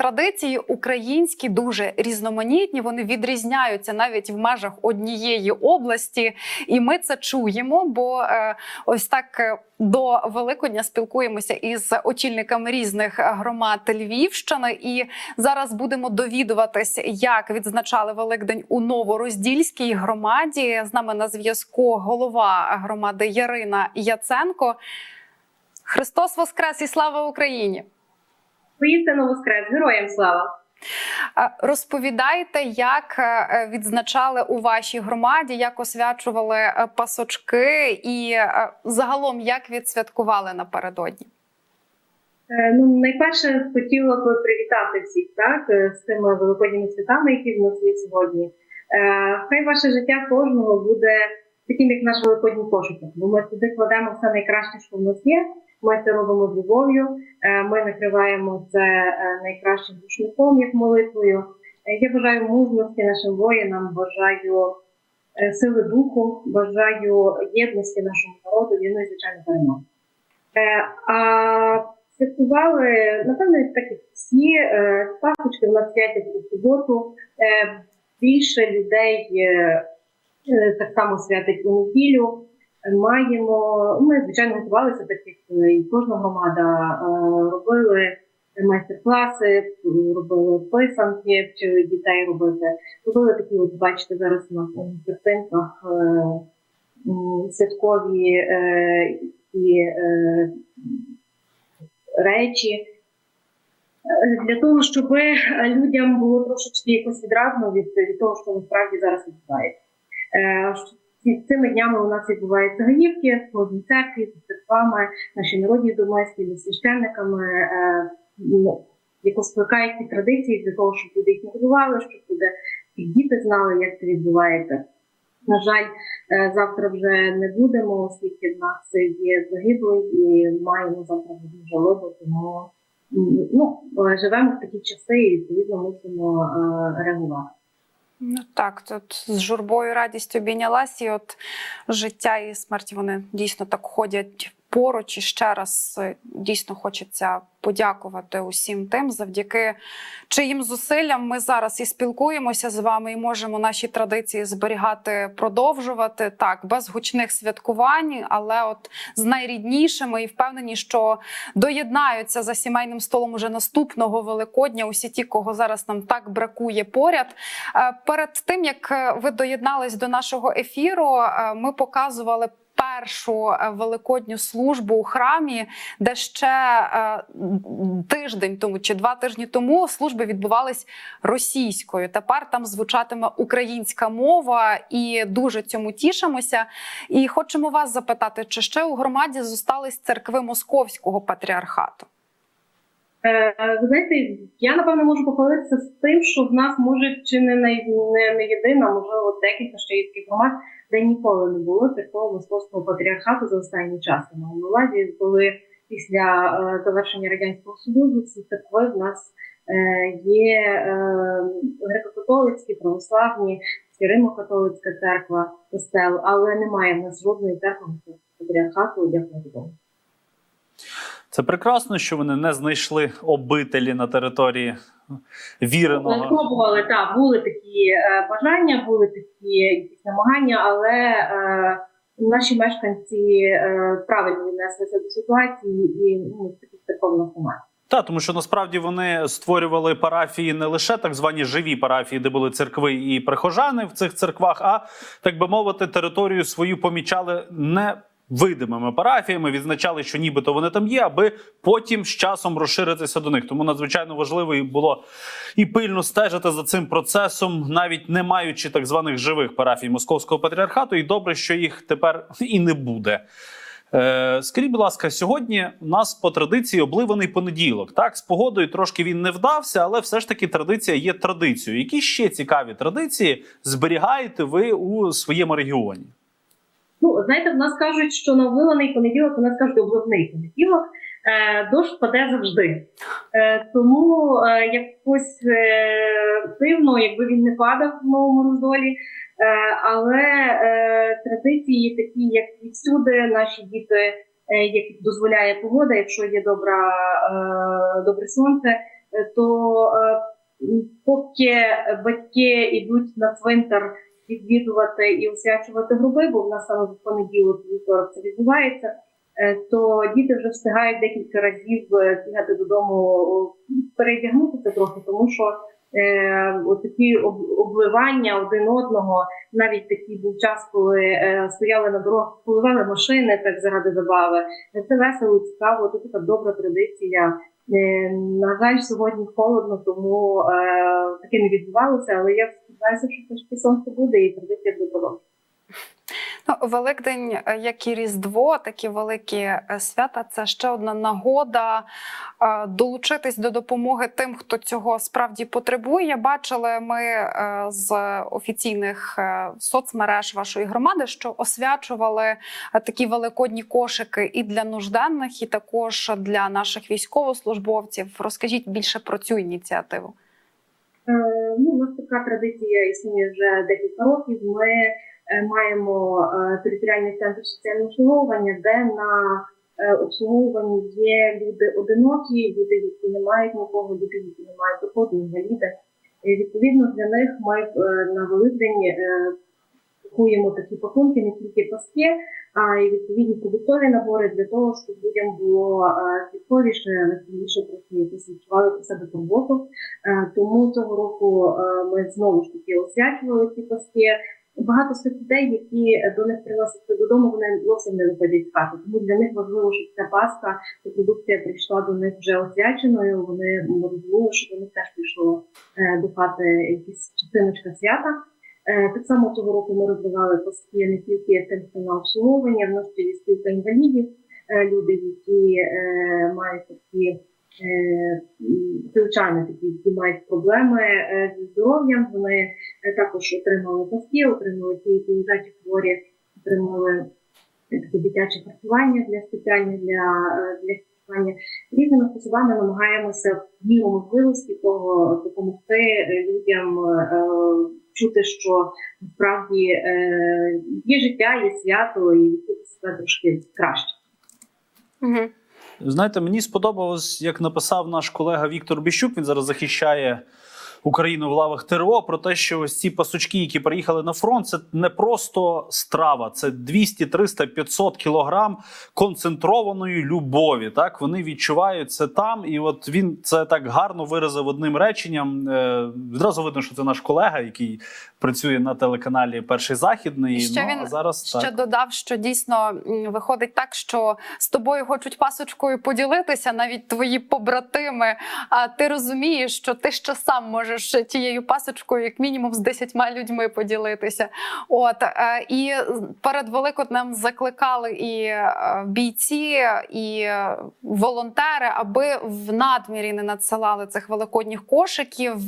традиції українські дуже різноманітні. Вони відрізняються навіть в межах однієї області, і ми це чуємо. Бо е, ось так е, до Великодня спілкуємося із очільниками різних громад Львівщини. І зараз будемо довідуватись, як відзначали Великдень у Новороздільській громаді. З нами на зв'язку голова громади Ярина Яценко. Христос Воскрес і слава Україні! Поїстину воскрес, героям слава! Е, Розповідайте, як е, відзначали у вашій громаді, як освячували е, пасочки, і е, загалом як відсвяткували напередодні. Е, Ну, найперше хотіла б привітати всіх так е, з тими великодніми святами, які в нас є сьогодні. Е, Хай ваше життя кожного буде таким, як наш великодній кошик. Бо ми туди кладемо все найкраще, що в нас є. Ми це робимо з любов'ю. Е, Ми накриваємо це е, найкращим рушником, як молитвою. Е, Я бажаю мужності нашим воїнам, бажаю сили духу, бажаю єдності нашому народу, ну і звичайно перемоги. А святкували, напевно, так як всі пасочки в нас святять у суботу. Більше людей так само святить у неділю. Маємо, ми звичайно готувалися, так як е, і кожна громада е, робили майстер-класи, робили писанки, дітей робити. Робили такі, от бачите, зараз на картинках е, святкові і речі. Для того, щоб людям було трошечки якось відразно від, від того, що насправді зараз відбувається. Цими днями у нас відбуваються гаївки кожній церкві, з церквами, наші народні доми, з священниками, е, ну, якось скликають ці традиції для того, щоб люди їх не будували, щоб люди діти знали, як це відбувається. На жаль, е, завтра вже не будемо, оскільки в нас є загиблий і маємо завтра дуже жалобу, тому ну, живемо в такі часи і відповідно мусимо е, реагувати. Ну так, тут з журбою радістю обійнялась, і от життя і смерть вони дійсно так ходять поруч. І ще раз е, дійсно хочеться подякувати усім тим, завдяки чиїм зусиллям ми зараз і спілкуємося з вами, і можемо наші традиції зберігати, продовжувати так, без гучних святкувань, але от з найріднішими і впевнені, що доєднаються за сімейним столом уже наступного Великодня. Усі ті, кого зараз нам так бракує поряд. Е, Перед тим як е, ви доєднались до нашого ефіру, ми показували. Першу е, великодню службу у храмі, де ще е, тиждень тому чи два тижні тому служби відбувались російською. Тепер там звучатиме українська мова, і дуже цьому тішимося. І хочемо вас запитати, чи ще у громаді зостались церкви московського патріархату? Е, Ви знаєте, я напевно можу похвалитися з тим, що в нас може чи не не, не єдина, можливо, декілька ще є таких громад, де ніколи не було церковного московського патріархату за останній час. Я маю на увазі, коли після е, завершення радянського союзу ці церкви в нас е, є е, греко-католицькі, православні, Римо-католицька церква, костел, але немає в нас жодної церкви патріархату, дякую Богу. Це прекрасно, що вони не знайшли обителі на території віреного. Пробували, так, були такі е, бажання, були такі якісь намагання, але е, наші мешканці е, правильно віднеслися до ситуації і ну, таких у немає. Та тому, що насправді вони створювали парафії не лише так звані живі парафії, де були церкви і прихожани в цих церквах, а так би мовити, територію свою помічали не. Видимими парафіями відзначали, що нібито вони там є, аби потім з часом розширитися до них. Тому надзвичайно важливо і було і пильно стежити за цим процесом, навіть не маючи так званих живих парафій московського патріархату. І добре, що їх тепер і не буде. Е, скажіть, будь ласка, сьогодні у нас по традиції обливаний понеділок. Так, з погодою трошки він не вдався, але все ж таки традиція є традицією. Які ще цікаві традиції зберігаєте ви у своєму регіоні? Ну, знаєте, в нас кажуть, що на вилений понеділок, у нас кажуть обливний понеділок. Е, дощ паде завжди. Е, тому е, якось дивно, якби він не падав в новому роздолі. Але традиції такі, як і всюди, наші діти, е, як дозволяє погода, якщо є добра, добре сонце, то поки батьки йдуть на цвинтар відвідувати і освячувати гроби, бо в нас саме в понеділок вівторок це відбувається. е, То діти вже встигають декілька разів е, бігати додому, передягнутися трохи, тому що е, такі обливання один одного, навіть такий був час, коли е, стояли на дорогах, поливали машини так заради забави. Це весело, цікаво. Це така добра традиція. Е, На жаль, сьогодні холодно, тому е, таке не відбувалося, але я сподіваюся, що трошки сонце буде і традиція буде продовжувати. Ну, Великдень, е, як і Різдво, такі великі е, свята це ще одна нагода е, долучитись до допомоги тим, хто цього справді потребує. Бачили ми з офіційних соцмереж вашої громади, що освячували такі великодні кошики і для нужденних, і також для наших військовослужбовців. Розкажіть більше про цю ініціативу. Нас така традиція існує вже декілька років. Ми е, маємо е, територіальний центр соціального обслуговування, де на е, обслуговуванні є люди одинокі, люди, які не мають нікого, люди, які не мають доходу, інваліди. Відповідно для них ми на Великдень купуємо такі пакунки, не тільки паски, а й відповідні продуктові набори для того, щоб людям було е, святковіше, веселіше трохи відчували про себе турботу. Е, Тому цього року е, ми знову ж таки освячували ці паски. Багато з тих людей, які до них приносяться додому, вони зовсім не виходять з хати. Тому для них важливо, щоб ця паска, ця продукція прийшла до них вже освяченою. Вони розуміли, що до них теж прийшло до хати якась частиночка свята. Е, Так само цього року ми роздавали паски не тільки на обслуговування, в нас є спілка інвалідів, е, люди, які е, мають такі звичайно такі, які мають проблеми зі здоров'ям. Вони також отримали паски, отримали ті, які лежачі хворі, отримали таке дитяче харчування для спеціальне для, для харчування. Різними способами намагаємося в міру можливості того допомогти людям чути, що насправді е, є життя, є свято, і відчути себе трошки краще. Угу. Знаєте, мені сподобалось, як написав наш колега Віктор Біщук. Він зараз захищає Україну в лавах ТРО. Про те, що ось ці пасочки, які приїхали на фронт, це не просто страва, це 200, 300, 500 кілограм концентрованої любові. Так вони відчувають це там, і от він це так гарно виразив одним реченням. Е, відразу видно, що це наш колега, який працює на телеканалі Перший Західний. І ще ну, він а зараз Ще так. додав, що дійсно виходить так, що з тобою хочуть пасочкою поділитися навіть твої побратими. А ти розумієш, що ти ще сам можеш тією пасочкою, як мінімум, з десятьма людьми поділитися. От е, і перед Великоднем закликали і е, бійці, і е, волонтери, аби в надмірі не надсилали цих великодніх кошиків.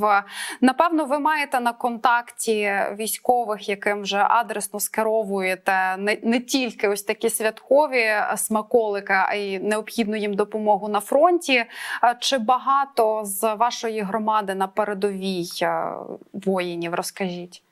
Напевно, ви маєте на контакті військових, яким вже адресно скеровуєте не, не тільки ось такі святкові е, смаколики, а й необхідну їм допомогу на фронті. Чи багато з вашої громади на передовій е, воїнів? Розкажіть.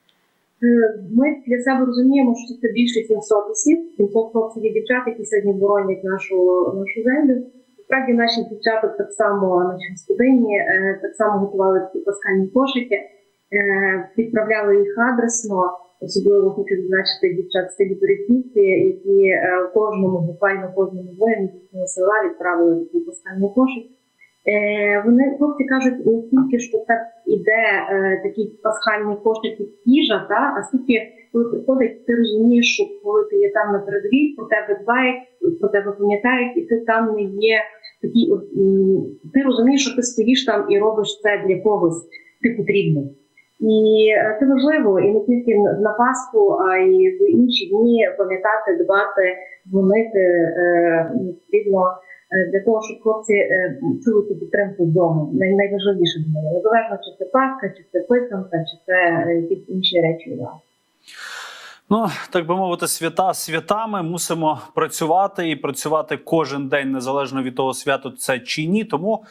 Е, Ми для себе розуміємо, що це більше 700 осіб, 700 хлопців і дівчат, які сьогодні боронять нашу нашу землю. Насправді наші дівчата так само, наші господині, е, так само готували такі паскальні кошики, е, відправляли їх адресно. Особливо хочу відзначити дівчат селі Переківці, які кожному, буквально кожному воїну села відправили такий паскальний кошик. Е, Вони хлопці кажуть не тільки, що це іде е, такий пасхальний кошик як їжа, та а скільки коли приходить, ти розумієш, що коли ти є там на передовій, про тебе дбають, про тебе пам'ятають, і ти там не є такий. Ти розумієш, що ти стоїш там і робиш це для когось, ти потрібний. І е, це важливо, і не тільки на Пасху, а й в інші дні пам'ятати, дбати, дзвонити е, е, для того, щоб хлопці е, чули цю підтримку вдома. Найважливіше для мене. Незалежно, чи це паска, чи це писанка, чи це е, якісь інші речі. Ну, так би мовити, свята святами мусимо працювати і працювати кожен день, незалежно від того, свято це чи ні. Тому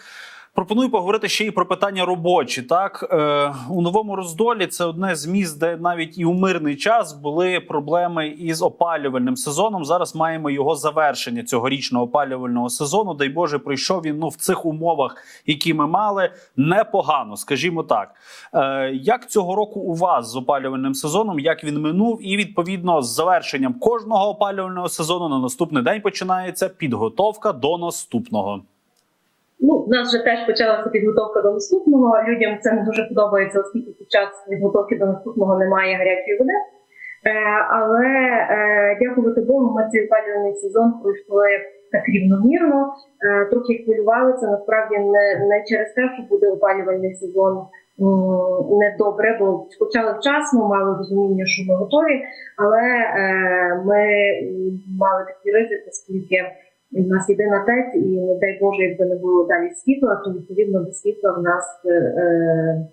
Пропоную поговорити ще й про питання робочі. Так е, у новому роздолі це одне з міст, де навіть і у мирний час були проблеми із опалювальним сезоном. Зараз маємо його завершення цьогорічного опалювального сезону. Дай Боже, пройшов він ну в цих умовах, які ми мали, непогано, скажімо так. Е, як цього року у вас з опалювальним сезоном? Як він минув? І відповідно з завершенням кожного опалювального сезону на наступний день починається підготовка до наступного. Ну, у нас вже теж почалася підготовка до наступного. Людям це не дуже подобається, оскільки під час підготовки до наступного немає гарячої води. Е, але е, дякувати Богу, ми цей опалювальний сезон пройшли так рівномірно. Е, трохи хвилювалися. Насправді не, не через те, що буде опалювальний сезон недобре, бо почали вчасно, мали розуміння, що ми готові. Але е, ми мали такий ризик, оскільки. У нас єдина ТЕЦ, і не дай Боже, якби не було далі світла, то відповідно до світла в нас е, е,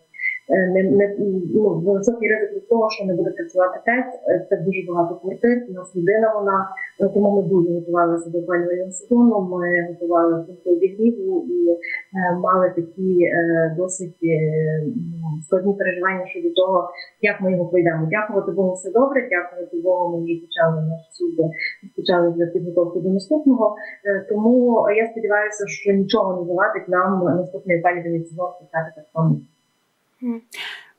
не, не ну, високий ризик того, що не буде працювати ТЕЦ. Е, Це дуже багато квартир. У нас єдина вона, е, тому ми дуже готувалися до опалювального сезону. Ми готували пункти обігріву і е, мали такі е, досить е, ну, складні переживання щодо того, як ми його пройдемо. Дякувати Богу, все добре. Дякувати Богу, ми почали наші суди почали вже підготовку до наступного. Е, Тому я сподіваюся, що нічого не завадить нам наступний опалювальний сезон почати так само.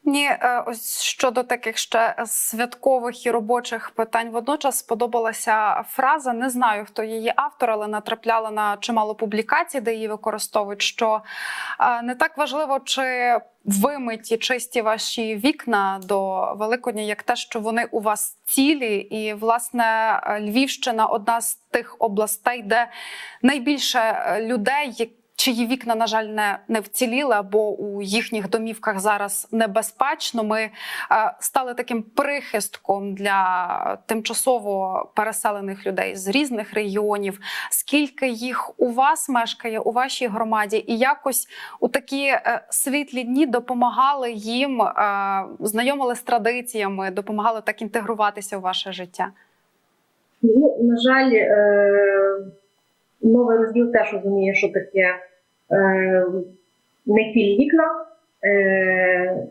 Ні, е, ось щодо таких ще святкових і робочих питань, водночас сподобалася фраза. Не знаю, хто її автор, але натрапляла на чимало публікацій, де її використовують. Що е, не так важливо, чи вимиті чисті ваші вікна до Великодня, як те, що вони у вас цілі, і власне е, Львівщина одна з тих областей, де найбільше людей, чиї вікна, на жаль, не, не вціліли, або у їхніх домівках зараз небезпечно. Ми е, стали таким прихистком для тимчасово переселених людей з різних регіонів. Скільки їх у вас мешкає у вашій громаді, і якось у такі е, світлі дні допомагали їм, е, знайомили з традиціями, допомагали так інтегруватися у ваше життя. Ну, на жаль, новий розділ теж розуміє, що таке не цілі вікна, е,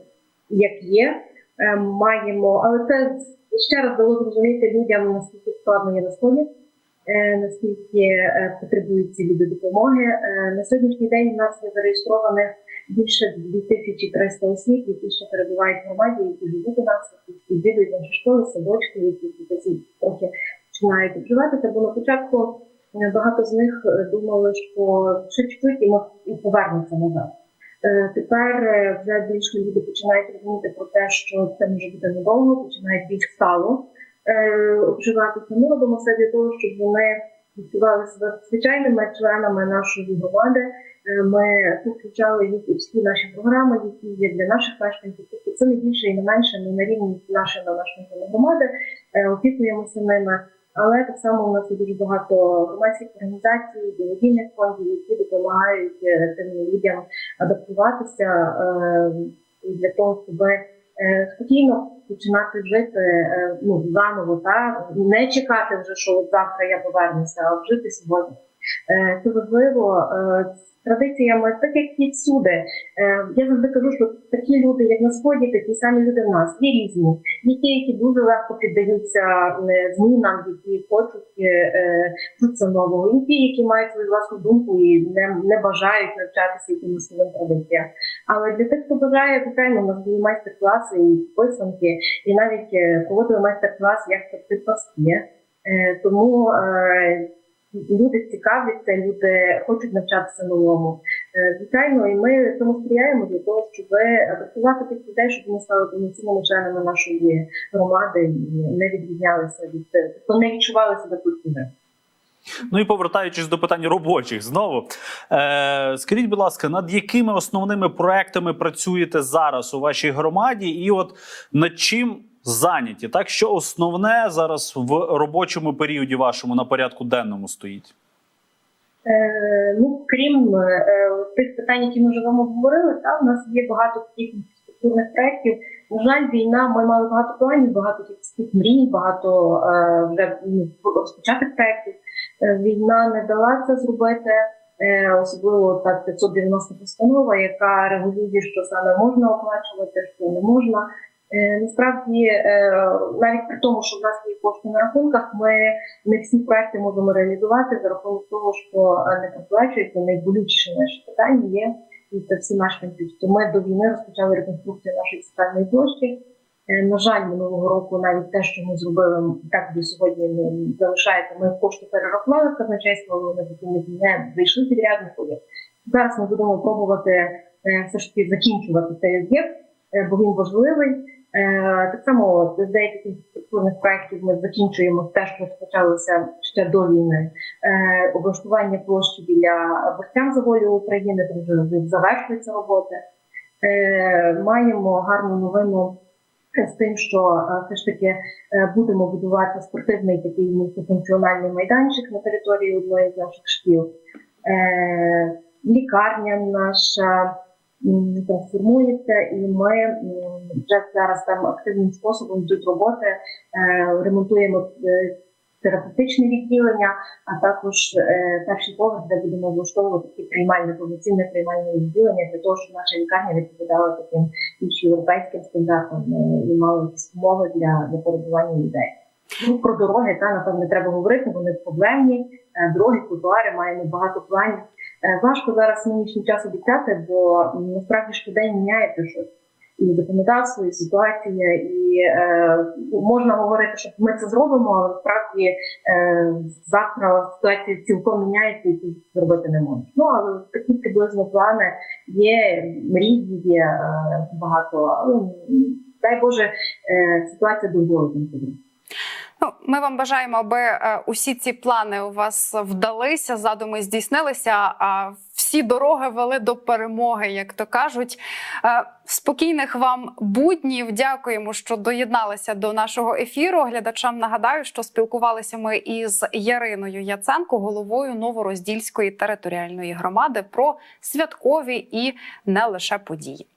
як є. Е, маємо, але це ще раз дало зрозуміти людям, наскільки складно є на сході, е, наскільки е, потребують ці люди допомоги. Е, на сьогоднішній день у нас є зареєстрованих більше 2300 осіб, які ще перебувають в громаді, які живуть у нас, які відвідують наші школи, садочки, які трохи починають обживатися, бо на початку е, багато з них е, думали, що чуть-чуть і ми і повернуться назад. Е, Тепер е, вже більше люди починають розуміти про те, що це може бути недовго, починають більш стало е, обживатися. Ми робимо все для того, щоб вони відчували себе звичайними членами нашої громади. Е, Ми включали їх у всі наші програми, які є для наших мешканців. Тобто це не більше і не менше, не на рівні нашої на нашої громади, е, опікуємося ними. Але так само у нас є дуже багато громадських організацій, благодійних фондів, які допомагають е, тим людям адаптуватися е, для того, щоб е, спокійно починати жити е, ну, заново, та не чекати вже, що от завтра я повернуся, а жити сьогодні. Е, Це важливо. Е, Традиціями, так як і всюди. Е, Я завжди кажу, що такі люди, як на сході, такі самі люди в нас, є різні. Є ті, які дуже легко піддаються змінам, які хочуть е, нового, і ті, які мають свою власну думку і не, не бажають навчатися якимось новим традиціям. Але для тих, хто бажає, звичайно, у нас були майстер-класи і писанки, і навіть проводили майстер-клас, як пекти паски. Е, Тому люди цікавляться, люди хочуть навчатися новому. Е, Звичайно, і ми цьому сприяємо для того, щоб адаптувати тих людей, щоб вони стали повноцінними членами нашої громади і не відрізнялися від тобто не відчували себе тут. Ну і повертаючись до питань робочих знову. Е, скажіть, будь ласка, над якими основними проектами працюєте зараз у вашій громаді, і от над чим зайняті? Так, що основне зараз в робочому періоді вашому на порядку денному стоїть? Е, ну, крім е, тих питань, які ми вже вам обговорили, та у нас є багато таких інфраструктурних проєктів. На жаль, війна, ми мали багато планів, багато таких мрій, багато е, вже ну, розпочатих проєктів. Е, війна не дала це зробити. Е, особливо та 590 постанова, яка регулює, що саме можна оплачувати, що не можна. Е, Насправді, е, навіть при тому, що в нас є кошти на рахунках, ми не всі проекти можемо реалізувати за рахунок того, що е, не проплачується. Найболючіше наше питання є і це всі мешканці. То ми до війни розпочали реконструкцію нашої центральної площі. На жаль, минулого року навіть те, що ми зробили, так до сьогодні не залишається. Ми кошти перерахували в казначейство, вони таки не- зайшли підрядникові. Зараз ми будемо пробувати все ж таки закінчувати цей об'єкт, бо він важливий. Е, Так само з деяких інфраструктурних проєктів ми закінчуємо те, що розпочалося ще до війни. Е, Облаштування площі біля борцям за волю України, там вже завершуються роботи. Е, Маємо гарну новину з тим, що все ж таки будемо будувати спортивний такий мультифункціональний майданчик на території одної з наших шкіл. Лікарня наша м, трансформується, і ми вже зараз там активним способом йдуть роботи, е, ремонтуємо е, терапевтичне відділення, а також е, перший поверх, де будемо влаштовувати такі приймальне повноцінне приймальне відділення для того, щоб наша лікарня відповідала таким більш європейським стандартам і мала якісь умови для, для перебування людей. Ну, про дороги та напевне треба говорити. Вони проблемні. Дороги, тротуари маємо багато планів. Е, Важко зараз нинішній час обіцяти, бо насправді щодень міняється щось. І законодавство, і ситуація, і е, можна говорити, що ми це зробимо, але насправді е, завтра ситуація цілком міняється і тут зробити не можна. Ну але такі приблизно плани є, мрії є е, багато. Ну, дай Боже, е, ситуація дозволить це. Ну, ми вам бажаємо, аби е, усі ці плани у вас вдалися, задуми здійснилися. А всі дороги вели до перемоги, як то кажуть. Е, спокійних вам буднів. Дякуємо, що доєдналися до нашого ефіру. Глядачам нагадаю, що спілкувалися ми із Яриною Яценко, головою Новороздільської територіальної громади, про святкові і не лише події.